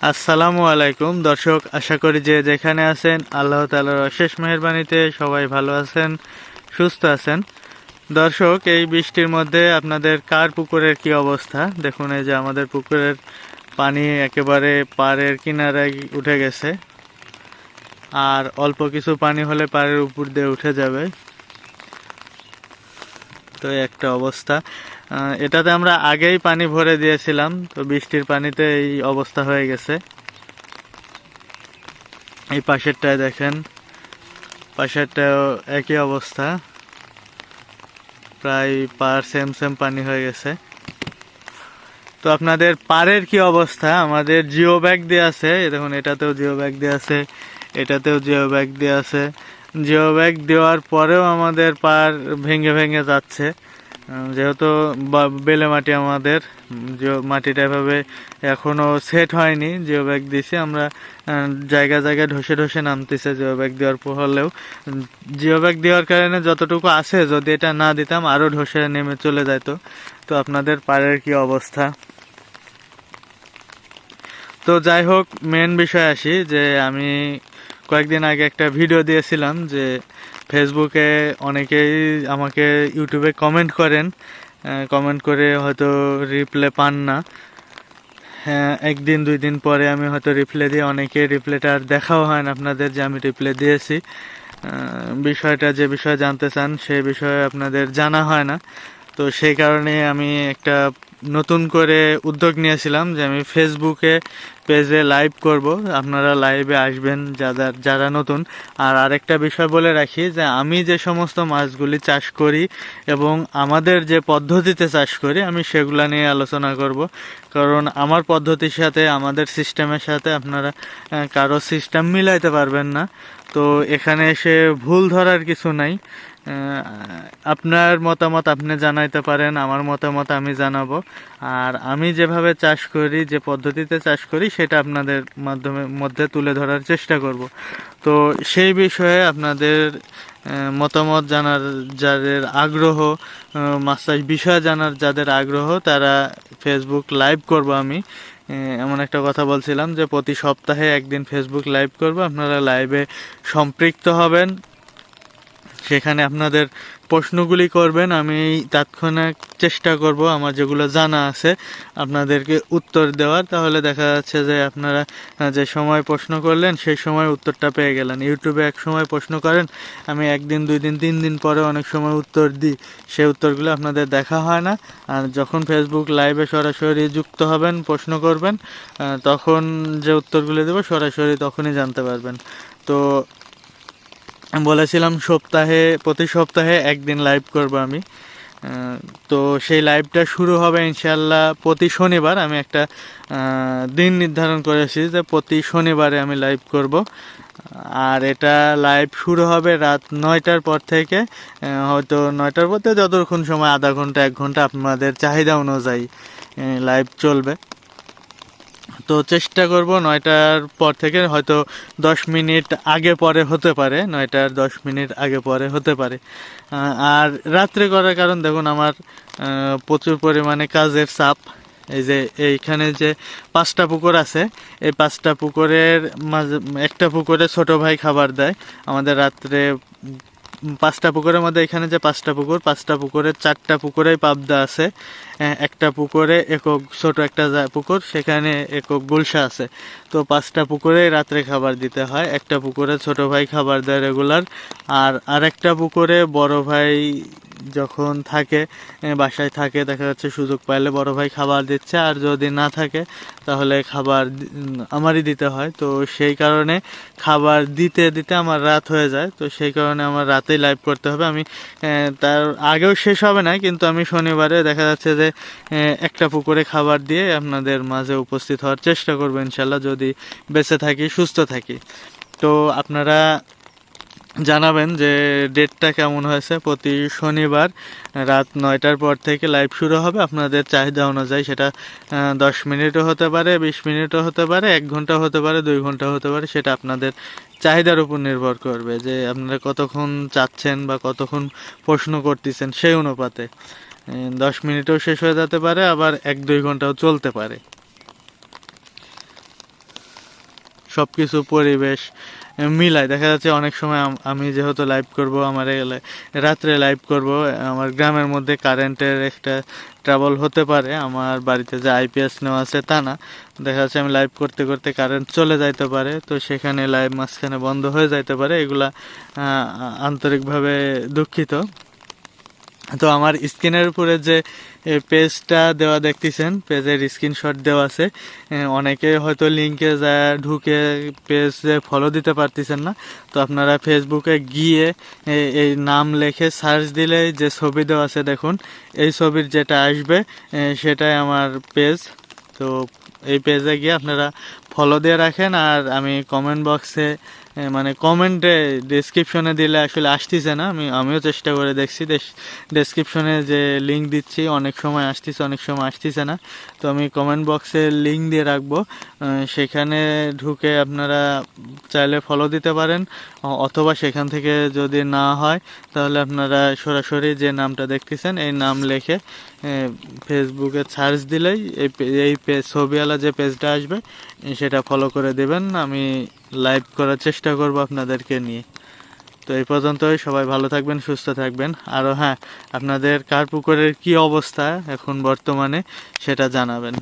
আসসালামু আলাইকুম। দর্শক, আশা করি যে যেখানে আছেন, আল্লাহ তালার অশেষ মেহরবানিতে সবাই ভালো আছেন, সুস্থ আছেন। দর্শক, এই বৃষ্টির মধ্যে আপনাদের কার পুকুরের কি অবস্থা? দেখুন, এই যে আমাদের পুকুরের পানি একেবারে পাড়ের কিনারায় উঠে গেছে। আর অল্প কিছু পানি হলে পাড়ের উপর দিয়ে উঠে যাবে। তো একটা অবস্থা। এটাতে আমরা আগেই পানি ভরে দিয়েছিলাম, তো বৃষ্টির পানিতে এই অবস্থা হয়ে গেছে। এই পাশেরটায় দেখেন পাশেরটাও একই অবস্থা। প্রায় পার সেম সেম পানি হয়ে গেছে। তো আপনাদের পারের কি অবস্থা? আমাদের জিও ব্যাগ দিয়ে আছে দেখুন, এটাতেও জিও ব্যাগ দিয়ে আছে, এটাতেও জিও ব্যাগ দিয়ে আছে। জিও ব্যাগ দেওয়ার পরেও আমাদের পার ভেঙে ভেঙে যাচ্ছে। যেহেতু বেলে মাটি আমাদের মাটিটা এভাবে এখনও সেট হয়নি জিও ব্যাগ দিছি। আমরা জায়গা জায়গায় ঢসে ঢসে নামতেছে জিও ব্যাগ দেওয়ার পর হলেও। জিও ব্যাগ দেওয়ার কারণে যতটুকু আছে, যদি এটা না দিতাম আরও ঢসে নেমে চলে যেত তো আপনাদের পাড়ের কি অবস্থা? তো যাই হোক মেন বিষয় আসি যে আমি কয়েকদিন আগে একটা ভিডিও দিয়েছিলাম যে ফেসবুকে অনেকেই আমাকে ইউটিউবে কমেন্ট করেন কমেন্ট করে হয়তো রিপ্লে পান না। হ্যাঁ একদিন দুই দিন পরে আমি হয়তো রিপ্লে দিয়ে অনেকে রিপ্লেটা আর দেখাও হয় না আপনাদের যে আমি রিপ্লে দিয়েছি। বিষয়টা, যে বিষয়ে জানতে চান সেই বিষয়ে আপনাদের জানা হয় না। তো সেই কারণে আমি একটা নতুন করে উদ্যোগ নিয়েছিলাম যে আমি ফেসবুকে পেজে লাইভ করব। আপনারা লাইভে আসবেন যারা যারা নতুন। আর আরেকটা বিষয় বলে রাখি যে আমি যে সমস্ত মাছগুলি চাষ করি এবং আমাদের যে পদ্ধতিতে চাষ করি, আমি সেগুলো নিয়ে আলোচনা করব। কারণ আমার পদ্ধতির সাথে, আমাদের সিস্টেমের সাথে আপনারা কারও সিস্টেম মিলাইতে পারবেন না। তো এখানে এসে ভুল ধরার কিছু নাই। আপনার মতামত আপনি জানাইতে পারেন, আমার মতামত আমি জানাব। আর আমি যেভাবে চাষ করি, যে পদ্ধতিতে চাষ করি, সেটা আপনাদের মাধ্যমে, মধ্যে তুলে ধরার চেষ্টা করব। তো সেই বিষয়ে আপনাদের মতামত জানার যাদের আগ্রহ মাছ চাষ বিষয়ে জানার যাদের আগ্রহ, তারা ফেসবুক লাইভ করব আমি। এমন একটা কথা বলছিলাম যে প্রতি সপ্তাহে একদিন ফেসবুক লাইভ করব। আপনারা লাইভে সম্পৃক্ত হবেন। সেখানে আপনাদের প্রশ্নগুলি করবেন, আমি তাৎক্ষণিক চেষ্টা করব, আমার যেগুলো জানা আছে আপনাদেরকে উত্তর দেওয়ার। তাহলে দেখা যাচ্ছে যে আপনারা যে সময় প্রশ্ন করলেন, সেই সময় উত্তরটা পেয়ে গেলেন। ইউটিউবে এক সময় প্রশ্ন করেন, আমি একদিন, দুই দিন, তিন দিন পরে অনেক সময় উত্তর দিই। সেই উত্তরগুলো আপনাদের দেখা হয় না। আর যখন ফেসবুক লাইভে সরাসরি যুক্ত হবেন, প্রশ্ন করবেন তখন যে উত্তরগুলো দেবো, সরাসরি তখনই জানতে পারবেন। তো বলেছিলাম সপ্তাহে, প্রতি সপ্তাহে একদিন লাইভ করব আমি। তো সেই লাইভটা শুরু হবে ইনশাল্লাহ প্রতি শনিবার। আমি একটা দিন নির্ধারণ করেছি যে প্রতি শনিবারে আমি লাইভ করব। আর এটা লাইভ শুরু হবে রাত নয়টার পর থেকে। হয়তো নয়টার পর থেকে যতক্ষণ সময়, আধা ঘণ্টা, এক ঘণ্টা আপনাদের চাহিদা অনুযায়ী লাইভ চলবে। তো চেষ্টা করব নয়টার পর থেকে হয়তো দশ মিনিট আগে পরে হতে পারে, নয়টার দশ মিনিট আগে পরে হতে পারে। আর রাত্রে করার কারণ দেখুন আমার প্রচুর পরিমাণে কাজের চাপ। এই যে এইখানে যে পাঁচটা পুকুর আছে, এই পাঁচটা পুকুরের মাঝে, একটা পুকুরে ছোট ভাই খাবার দেয়। আমাদের রাত্রে পাঁচটা পুকুরের মধ্যে এখানে যে পাঁচটা পুকুর, পাঁচটা পুকুরে চারটা পুকুরেই পাবদা আছে। একটা পুকুরে একক, ছোট একটা পুকুর, সেখানে একক গুলশা আছে। তো পাঁচটা পুকুরে রাত্রে খাবার দিতে হয়। একটা পুকুরে ছোট ভাই খাবার দেয় রেগুলার, আর আরেকটা পুকুরে বড় ভাই যখন থাকে বাসায় থাকে, দেখা যাচ্ছে সুযোগ পাইলে বড় ভাই খাবার দিচ্ছে, আর যদি না থাকে, তাহলে খাবার আমারই দিতে হয়। তো সেই কারণে খাবার দিতে দিতে আমার রাত হয়ে যায়। তো সেই কারণে আমার রাতেই লাইভ করতে হবে। আমি তার আগেও শেষ হবে না, কিন্তু আমি শনিবারে দেখা যাচ্ছে যে একটা পুকুরে খাবার দিয়ে আপনাদের মাঝে উপস্থিত হওয়ার চেষ্টা করব ইনশাল্লাহ, যদি বেঁচে থাকি, সুস্থ থাকি। তো আপনারা জানাবেন যে ডেটটা কেমন হয়েছে। প্রতি শনিবার রাত নয়টার পর থেকে লাইভ শুরু হবে। আপনাদের চাহিদা অনুযায়ী সেটা দশ মিনিটও হতে পারে, বিশ মিনিটও হতে পারে, এক ঘণ্টা হতে পারে, দুই ঘণ্টা হতে পারে, সেটা আপনাদের চাহিদার উপর নির্ভর করবে যে আপনারা কতক্ষণ চাচ্ছেন বা কতক্ষণ প্রশ্ন করতেছেন সেই অনুপাতে। দশ মিনিটেও শেষ হয়ে যেতে পারে, আবার এক দুই ঘন্টাও চলতে পারে। সব কিছু পরিবেশ মিলাই। দেখা যাচ্ছে অনেক সময় আমি যেহেতু লাইভ করব, আমার রাত্রে লাইভ করব আমার গ্রামের মধ্যে কারেন্টের একটা ট্রাবল হতে পারে। আমার বাড়িতে যে আইপিএস নেওয়া আছে তা না। দেখা যাচ্ছে আমি লাইভ করতে করতে কারেন্ট চলে যাইতে পারে, তো সেখানে লাইভ মাঝখানে বন্ধ হয়ে যাইতে পারে। এগুলা আন্তরিকভাবে দুঃখিত। তো আমার স্ক্রিনের উপরে যে পেজটা দেওয়া দেখতেছেন পেজের স্ক্রিনশট দেওয়া আছে অনেকে হয়তো লিঙ্কে যা ঢুকে পেজে ফলো দিতে পারতেছেন না। তো আপনারা ফেসবুকে গিয়ে এই নাম লিখে সার্চ দিলে যে ছবি দেওয়া আছে দেখুন, এই ছবির যেটা আসবে সেটাই আমার পেজ তো এই পেজে গিয়ে আপনারা ফলো দিয়ে রাখেন আর আমি কমেন্ট বক্সে মানে কমেন্টে ডেসক্রিপশনে দিলে আসলে আসতেছে না। আমি, আমিও চেষ্টা করে দেখছি। ডেসক্রিপশনে যে লিঙ্ক দিচ্ছি, অনেক সময় আসতেছে, অনেক সময় আসতেছে না। তো আমি কমেন্ট বক্সে লিঙ্ক দিয়ে রাখব। সেখানে ঢুকে আপনারা চাইলে ফলো দিতে পারেন। অথবা সেখান থেকে যদি না হয়, তাহলে আপনারা সরাসরি যে নামটা দেখতেছেন, এই নাম লিখে ফেসবুকে সার্চ দিলেই এই এই পেজ ছবিওয়ালা যে পেজটা আসবে, সেটা ফলো করে দেবেন। আমি লাইভ করার চেষ্টা করব আপনাদেরকে নিয়ে। তো এই পর্যন্তই, সবাই ভালো থাকবেন, সুস্থ থাকবেন। আরও হ্যাঁ আপনাদের কার পুকুরের কী অবস্থা এখন বর্তমানে সেটা জানাবেন।